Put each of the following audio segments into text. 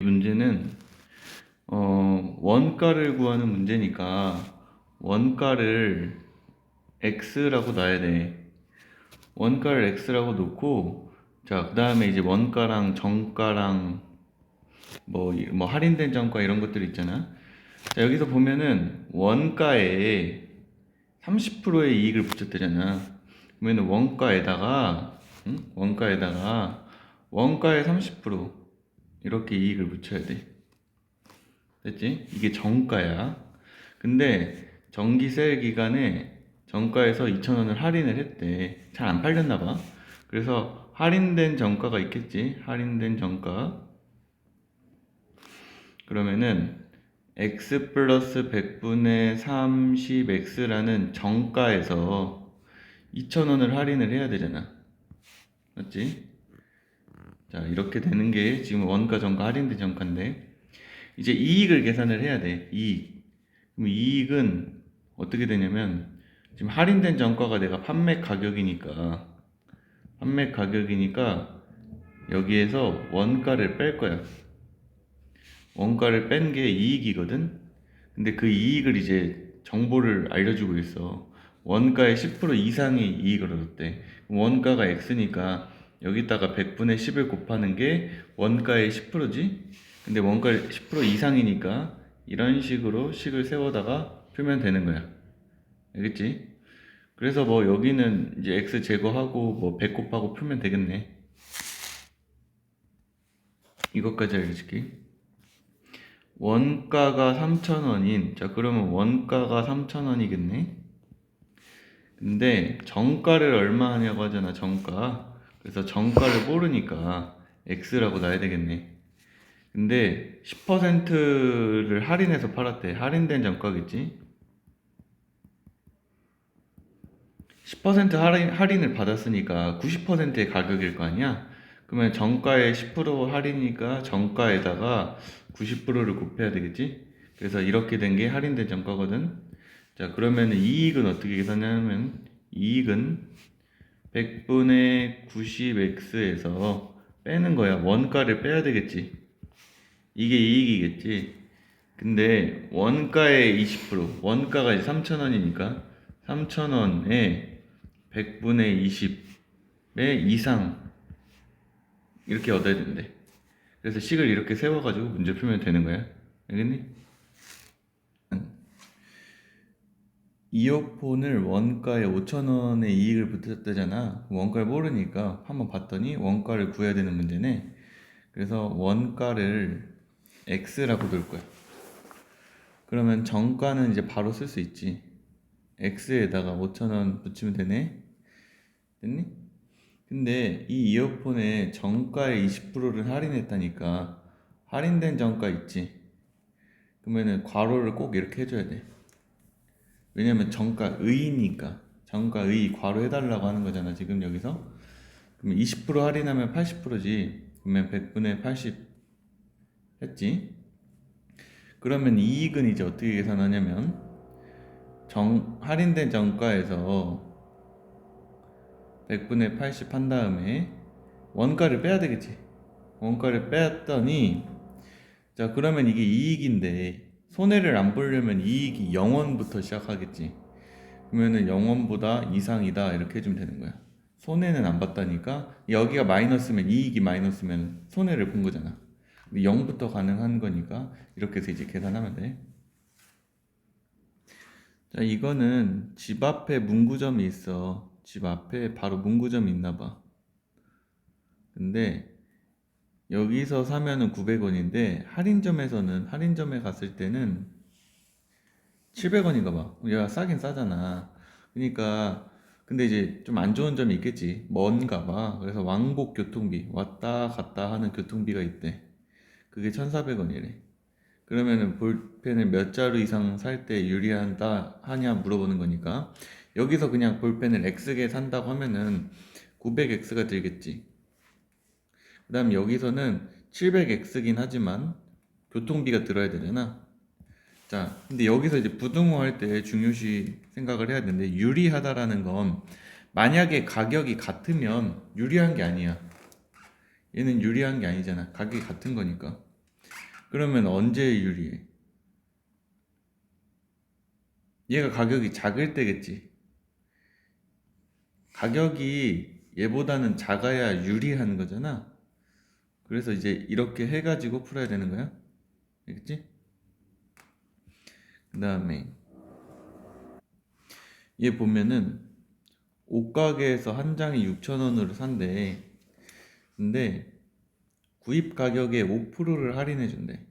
문제는 어, 원가를 구하는 문제니까 원가를 x라고 놔야 돼. 원가를 x라고 놓고 자, 그다음에 이제 원가랑 정가랑 뭐, 이- 뭐 할인된 정가 이런 것들 있잖아. 자, 여기서 보면은 원가에 30%의 이익을 붙였대잖아. 그러면 원가에다가 응? 원가에다가 원가의 30% 이렇게 이익을 붙여야 돼. 됐지? 이게 정가야. 근데 정기세 기간에 정가에서 2,000원을 할인을 했대. 잘 안 팔렸나 봐. 그래서 할인된 정가가 있겠지. 할인된 정가. 그러면은 x 플러스 100분의 30x라는 정가에서 2,000원을 할인을 해야 되잖아. 맞지? 자, 이렇게 되는 게 지금 원가 정가 할인된 정가인데 이제 이익을 계산을 해야 돼. 이익. 그럼 이익은 어떻게 되냐면 지금 할인된 정가가 내가 판매 가격이니까 판매 가격이니까 여기에서 원가를 뺄 거야. 원가를 뺀 게 이익이거든. 근데 그 이익을 이제 정보를 알려주고 있어. 원가의 10% 이상의 이익을 얻었대. 원가가 x니까 여기다가 100분의 10을 곱하는 게 원가의 10%지? 근데 원가의 10% 이상이니까 이런 식으로 식을 세워다가 풀면 되는 거야. 알겠지? 그래서 뭐 여기는 이제 x 제거하고 뭐 100 곱하고 풀면 되겠네. 이것까지 알려줄게. 원가가 3,000원인, 자, 그러면 원가가 3,000원이겠네? 근데 정가를 얼마 하냐고 하잖아, 정가. 그래서 정가를 모르니까 x라고 놔야 되겠네. 근데 10%를 할인해서 팔았대. 할인된 정가겠지? 10% 할인, 할인을 받았으니까 90%의 가격일 거 아니야? 그러면 정가에 10% 할인이니까 정가에다가 90%를 곱해야 되겠지? 그래서 이렇게 된 게 할인된 정가거든? 자, 그러면 이익은 어떻게 계산하냐면, 이익은 100분의 90x에서 빼는 거야. 원가를 빼야 되겠지? 이게 이익이겠지? 근데 원가의 20%, 원가가 이제 3,000원이니까 3,000원에 100분의 20의 이상 이렇게 얻어야 된대. 그래서 식을 이렇게 세워가지고 문제 풀면 되는 거야. 알겠니? 이어폰을 원가에 5,000원의 이익을 붙였다잖아. 원가를 모르니까 한번 봤더니 원가를 구해야 되는 문제네. 그래서 원가를 x라고 둘 거야. 그러면 정가는 이제 바로 쓸 수 있지. x에다가 5,000원 붙이면 되네. 됐니? 근데 이 이어폰에 정가의 20%를 할인했다니까 할인된 정가 있지? 그러면은 괄호를 꼭 이렇게 해줘야 돼. 왜냐면 정가 의니까 정가의 괄호 해달라고 하는 거잖아 지금 여기서. 그러면 20% 할인하면 80%지. 그러면 100분의 80 했지? 그러면 이익은 이제 어떻게 계산하냐면 정 할인된 정가에서 100분의 80 한 다음에 원가를 빼야 되겠지. 원가를 뺐더니 자 그러면 이게 이익인데 손해를 안 보려면 이익이 0원부터 시작하겠지. 그러면은 0원보다 이상이다 이렇게 해주면 되는 거야. 손해는 안 봤다니까 여기가 마이너스면 이익이 마이너스면 손해를 본 거잖아. 0부터 가능한 거니까 이렇게 해서 이제 계산하면 돼. 자, 이거는 집 앞에 문구점이 있어. 집 앞에 바로 문구점이 있나 봐. 근데 여기서 사면은 900원인데 할인점에서는 할인점에 갔을 때는 700원인가 봐. 야, 싸긴 싸잖아. 그러니까 근데 이제 좀 안 좋은 점이 있겠지. 먼가 봐. 그래서 왕복 교통비 왔다 갔다 하는 교통비가 있대. 그게 1,400원이래. 그러면은 볼펜을 몇 자루 이상 살 때 유리한다 하냐 물어보는 거니까 여기서 그냥 볼펜을 X개 산다고 하면은 900X가 들겠지. 그 다음 여기서는 700X긴 하지만 교통비가 들어야 되잖아. 자, 근데 여기서 이제 부등호 할 때 중요시 생각을 해야 되는데 유리하다라는 건 만약에 가격이 같으면 유리한 게 아니야. 얘는 유리한 게 아니잖아. 가격이 같은 거니까. 그러면 언제 유리해? 얘가 가격이 작을 때겠지. 가격이 얘보다는 작아야 유리한 거잖아. 그래서 이제 이렇게 해가지고 풀어야 되는 거야. 알겠지? 그 다음에 얘 보면은 옷가게에서 한 장에 6,000원으로 산대. 근데 구입 가격에 5%를 할인해 준대.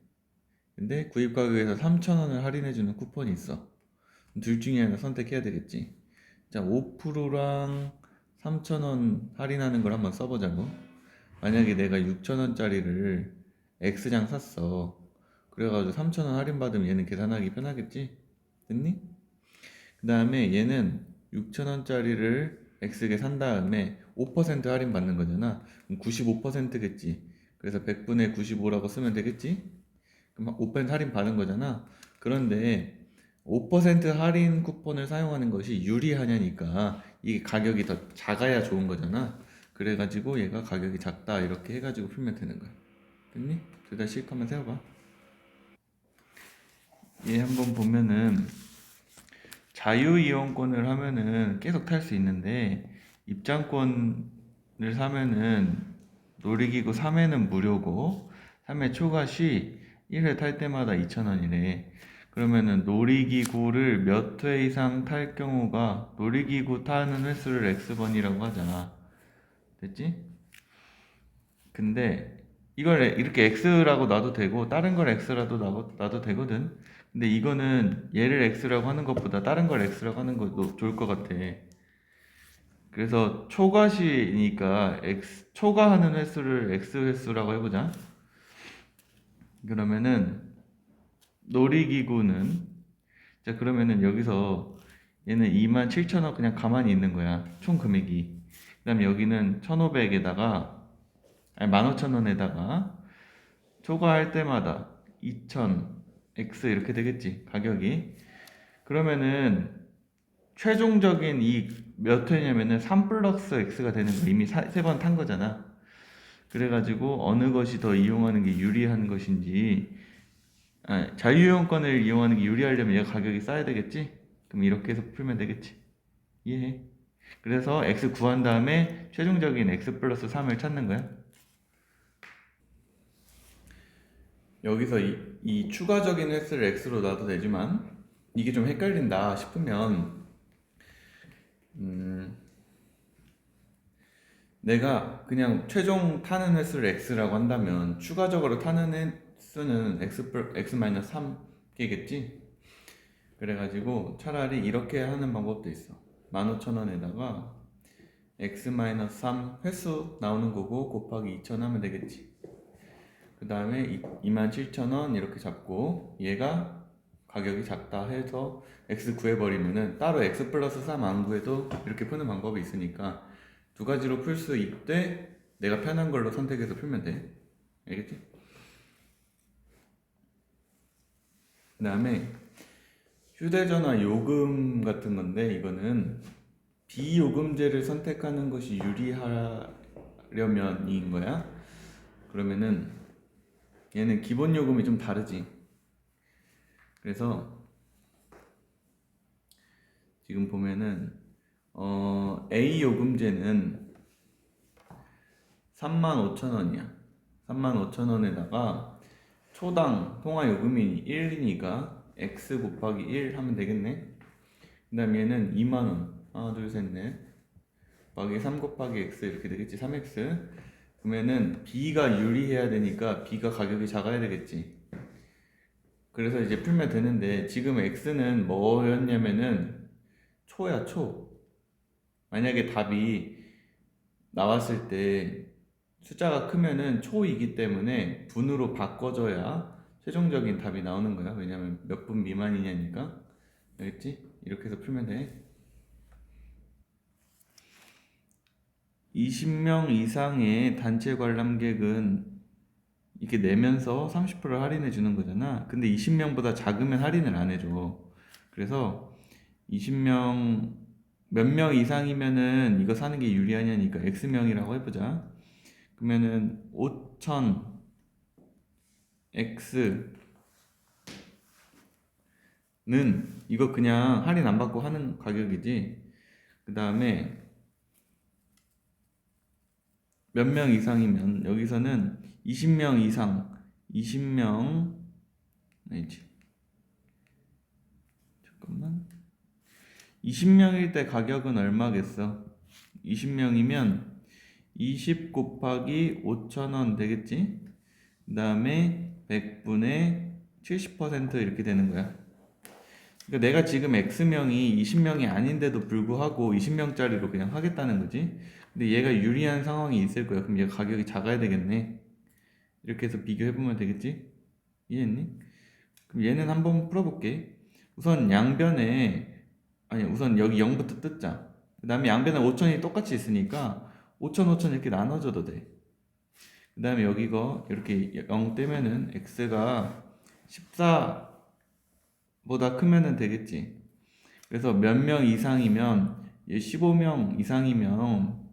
근데 구입 가격에서 3,000원을 할인해 주는 쿠폰이 있어. 둘 중에 하나 선택해야 되겠지. 자, 5%랑 3,000원 할인하는 걸 한번 써보자고. 만약에 내가 6,000원짜리를 X장 샀어. 그래가지고 3,000원 할인받으면 얘는 계산하기 편하겠지? 됐니? 그 다음에 얘는 6,000원짜리를 X게 산 다음에 5% 할인 받는 거잖아. 그럼 95%겠지. 그래서 100분의 95라고 쓰면 되겠지? 그럼 5% 할인 받은 거잖아. 그런데 5% 할인 쿠폰을 사용하는 것이 유리하냐니까 이게 가격이 더 작아야 좋은 거잖아. 그래가지고 얘가 가격이 작다 이렇게 해가지고 풀면 되는 거야. 됐니? 둘 다 씩 한번 세워봐. 얘 한번 보면은 자유이용권을 하면은 계속 탈 수 있는데 입장권을 사면은 놀이기구 3회는 무료고 3회 초과 시 1회 탈 때마다 2,000원이래. 그러면은 놀이기구를 몇 회 이상 탈 경우가 놀이기구 타는 횟수를 X번이라고 하잖아. 됐지? 근데 이걸 이렇게 X라고 놔도 되고 다른 걸 X라도 놔도, 놔도 되거든. 근데 이거는 얘를 X라고 하는 것보다 다른 걸 X라고 하는 것도 좋을 것 같아. 그래서 초과시니까 X, 초과하는 횟수를 X 횟수라고 해보자. 그러면은 놀이기구는 자 그러면은 여기서 얘는 27,000원 그냥 가만히 있는 거야. 총 금액이. 그 다음에 여기는 1,500에다가 아니 15,000원에다가 초과할 때마다 2,000 X 이렇게 되겠지. 가격이. 그러면은 최종적인 이몇 회냐면은 3 플러스 X가 되는 거 이미 세 번 탄 거잖아. 그래가지고 어느 것이 더 이용하는 게 유리한 것인지 아, 자유이용권을 이용하는 게 유리하려면 얘가 가격이 싸야 되겠지? 그럼 이렇게 해서 풀면 되겠지? 이해해? 그래서 x 구한 다음에 최종적인 x 플러스 3을 찾는 거야. 여기서 이, 이 추가적인 횟수를 x로 놔도 되지만 이게 좀 헷갈린다 싶으면 음, 내가 그냥 최종 타는 횟수를 x라고 한다면 추가적으로 타는 횟수는 x, 플- x 3개겠지? 그래가지고 차라리 이렇게 하는 방법도 있어. 15,000원에다가 x 3 횟수 나오는 거고 곱하기 2,000 하면 되겠지. 그 다음에 27,000원 이렇게 잡고 얘가 가격이 작다 해서 x 구해버리면은 따로 x 플러스 3 안 구해도 이렇게 푸는 방법이 있으니까 두 가지로 풀 수 있되 내가 편한 걸로 선택해서 풀면 돼. 알겠지? 그 다음에 휴대전화 요금 같은 건데 이거는 비요금제를 선택하는 것이 유리하려면인 거야 그러면은 얘는 기본 요금이 좀 다르지 그래서 지금 보면은 어, A 요금제는 35,000원이야. 35,000원에다가 초당 통화 요금이 1이니까 x 곱하기 1 하면 되겠네. 그 다음에 얘는 2만 원. 하나, 둘, 셋, 넷. 곱하기 3 곱하기 x 이렇게 되겠지. 3x. 그러면은 b가 유리해야 되니까 b가 가격이 작아야 되겠지. 그래서 이제 풀면 되는데 지금 x는 뭐였냐면은 초야 초. 만약에 답이 나왔을 때 숫자가 크면은 초이기 때문에 분으로 바꿔줘야 최종적인 답이 나오는 거야. 왜냐면 몇 분 미만이냐니까. 알겠지? 이렇게 해서 풀면 돼. 20명 이상의 단체 관람객은 이렇게 내면서 30% 할인해 주는 거잖아. 근데 20명보다 작으면 할인을 안 해줘. 그래서 20명 몇 명 이상이면은 이거 사는 게 유리하냐니까 X명이라고 해보자. 그러면은 5천 x는 이거 그냥 할인 안 받고 하는 가격이지. 그 다음에 몇 명 이상이면 여기서는 20명 이상, 20명 아니지. 잠깐만. 20명일 때 가격은 얼마겠어? 20명이면 20 곱하기 5,000원 되겠지? 그 다음에 100분의 70% 이렇게 되는 거야. 그러니까 내가 지금 X명이 20명이 아닌데도 불구하고 20명짜리로 그냥 하겠다는 거지. 근데 얘가 유리한 상황이 있을 거야. 그럼 얘가 가격이 작아야 되겠네. 이렇게 해서 비교해보면 되겠지? 이해했니? 그럼 얘는 한번 풀어볼게. 우선 양변에, 아니, 우선 여기 0부터 뜯자. 그 다음에 양변에 5천이 똑같이 있으니까 5천, 5천 이렇게 나눠줘도 돼. 그 다음에 여기 이거 이렇게 0 떼면은 x가 14보다 크면은 되겠지. 그래서 몇 명 이상이면 얘 15명 이상이면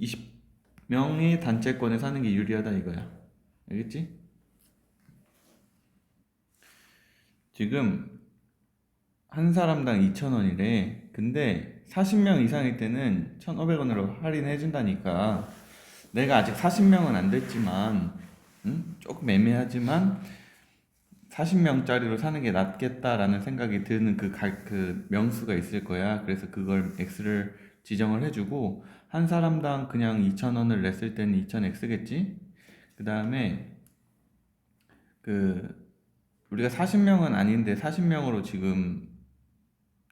20명의 단체권에 사는 게 유리하다 이거야. 알겠지? 지금 한 사람당 2,000원이래. 근데 40명 이상일 때는 1,500원으로 할인해 준다니까. 내가 아직 40명은 안 됐지만 음? 조금 애매하지만 40명짜리로 사는 게 낫겠다라는 생각이 드는 그, 가, 그 명수가 있을 거야. 그래서 그걸 X를 지정을 해주고 한 사람당 그냥 2,000원을 냈을 때는 2,000X겠지? 그 다음에 그 우리가 40명은 아닌데 40명으로 지금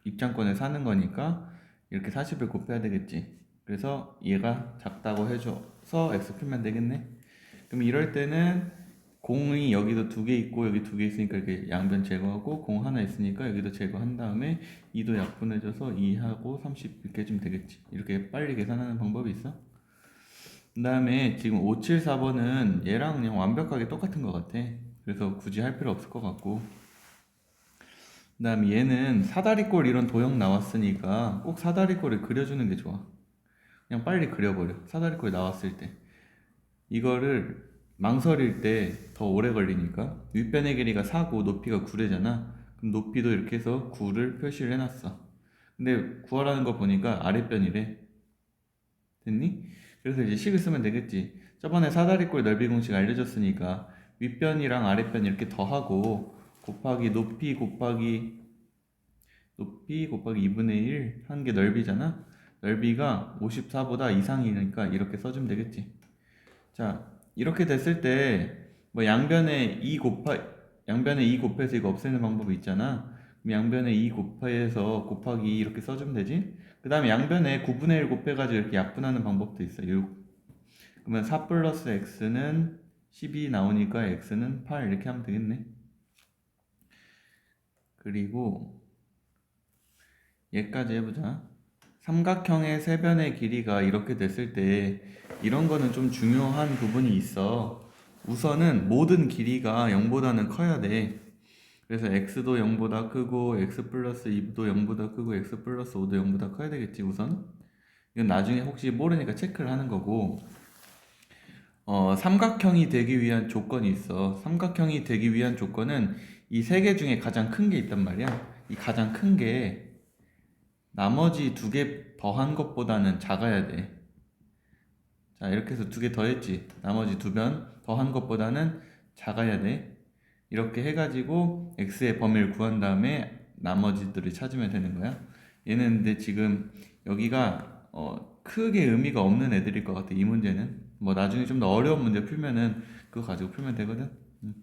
입장권을 사는 거니까 이렇게 40을 곱해야 되겠지. 그래서 얘가 작다고 해줘 서 x 풀면 되겠네. 그럼 이럴 때는 공이 여기도 두 개 있고 여기 두 개 있으니까 이렇게 양변 제거하고 공 하나 있으니까 여기도 제거한 다음에 2도 약분해줘서 2하고 30 이렇게 해주면 되겠지. 이렇게 빨리 계산하는 방법이 있어. 그 다음에 지금 574번은 얘랑 그냥 완벽하게 똑같은 것 같아. 그래서 굳이 할 필요 없을 것 같고. 그 다음에 얘는 사다리꼴 이런 도형 나왔으니까 꼭 사다리꼴을 그려주는 게 좋아. 그냥 빨리 그려버려. 사다리꼴 나왔을 때. 이거를 망설일 때 더 오래 걸리니까 윗변의 길이가 4고 높이가 9래잖아. 그럼 높이도 이렇게 해서 9를 표시를 해놨어. 근데 구하라는 거 보니까 아랫변이래. 됐니? 그래서 이제 식을 쓰면 되겠지. 저번에 사다리꼴 넓이 공식 알려줬으니까 윗변이랑 아랫변 이렇게 더하고 곱하기 높이 곱하기 높이 곱하기 2분의 1 한 게 넓이잖아. 넓이가 54보다 이상이니까 이렇게 써주면 되겠지. 자, 이렇게 됐을 때 뭐 양변에 2 곱하 양변에 2 곱해서 이거 없애는 방법이 있잖아. 그럼 양변에 2 곱해서 곱하기 2 이렇게 써주면 되지. 그 다음에 양변에 9분의 1 곱해가지고 이렇게 약분하는 방법도 있어. 6. 그러면 4 플러스 x는 12 나오니까 x는 8 이렇게 하면 되겠네. 그리고 얘까지 해보자. 삼각형의 세변의 길이가 이렇게 됐을 때 이런 거는 좀 중요한 부분이 있어. 우선은 모든 길이가 0보다는 커야 돼. 그래서 x도 0보다 크고 x 플러스 2도 0보다 크고 x 플러스 5도 0보다 커야 되겠지 우선. 이건 나중에 혹시 모르니까 체크를 하는 거고. 어, 삼각형이 되기 위한 조건이 있어. 삼각형이 되기 위한 조건은 이 세 개 중에 가장 큰 게 있단 말이야. 이 가장 큰게 나머지 두 개 더한 것보다는 작아야 돼. 자, 이렇게 해서 두 개 더했지. 나머지 두 변 더한 것보다는 작아야 돼. 이렇게 해가지고 x의 범위를 구한 다음에 나머지들을 찾으면 되는 거야. 얘는 근데 지금 여기가 어, 크게 의미가 없는 애들일 것 같아. 이 문제는. 뭐 나중에 좀 더 어려운 문제 풀면은 그거 가지고 풀면 되거든. 음.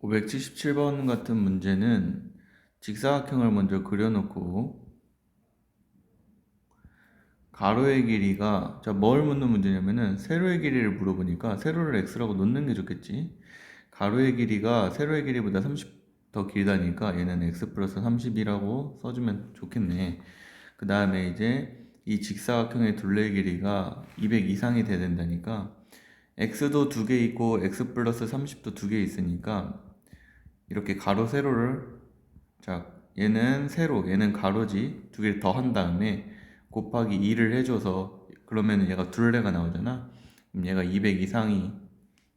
577번 같은 문제는 직사각형을 먼저 그려놓고 가로의 길이가 자 뭘 묻는 문제냐면은 세로의 길이를 물어보니까 세로를 x라고 놓는 게 좋겠지. 가로의 길이가 세로의 길이보다 30 더 길다니까 얘는 x 플러스 30이라고 써주면 좋겠네. 그 다음에 이제 이 직사각형의 둘레의 길이가 200 이상이 돼야 된다니까. x도 두 개 있고 x 플러스 30도 두 개 있으니까 이렇게 가로 세로를 자 얘는 세로 얘는 가로지 두 개를 더 한 다음에 곱하기 2를 해줘서 그러면 얘가 둘레가 나오잖아 그럼 얘가 200 이상이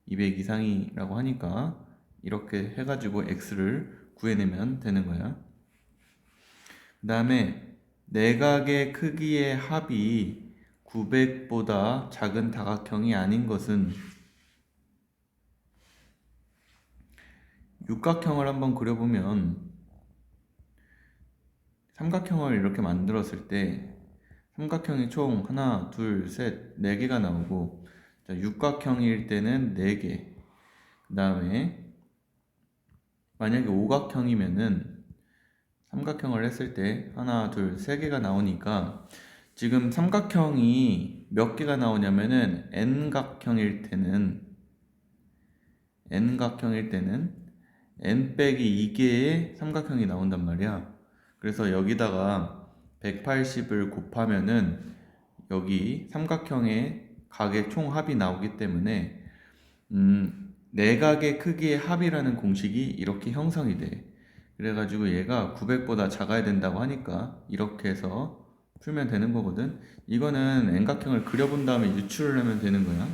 200 이상이라고 하니까 이렇게 해가지고 x를 구해내면 되는 거야. 그 다음에 내각의 크기의 합이 900보다 작은 다각형이 아닌 것은 육각형을 한번 그려보면 삼각형을 이렇게 만들었을 때 삼각형이 총 하나, 둘, 셋, 네 개가 나오고 자, 육각형일 때는 네 개. 그 다음에 만약에 오각형이면은 삼각형을 했을 때 하나, 둘, 세 개가 나오니까 지금 삼각형이 몇 개가 나오냐면은 n각형일 때는 n각형일 때는 n 빼기 2개의 삼각형이 나온단 말이야. 그래서 여기다가 180을 곱하면은 여기 삼각형의 각의 총 합이 나오기 때문에 음, 내각의 크기의 합이라는 공식이 이렇게 형성이 돼. 그래가지고 얘가 900보다 작아야 된다고 하니까 이렇게 해서 풀면 되는 거거든. 이거는 N각형을 그려본 다음에 유출을 하면 되는 거야.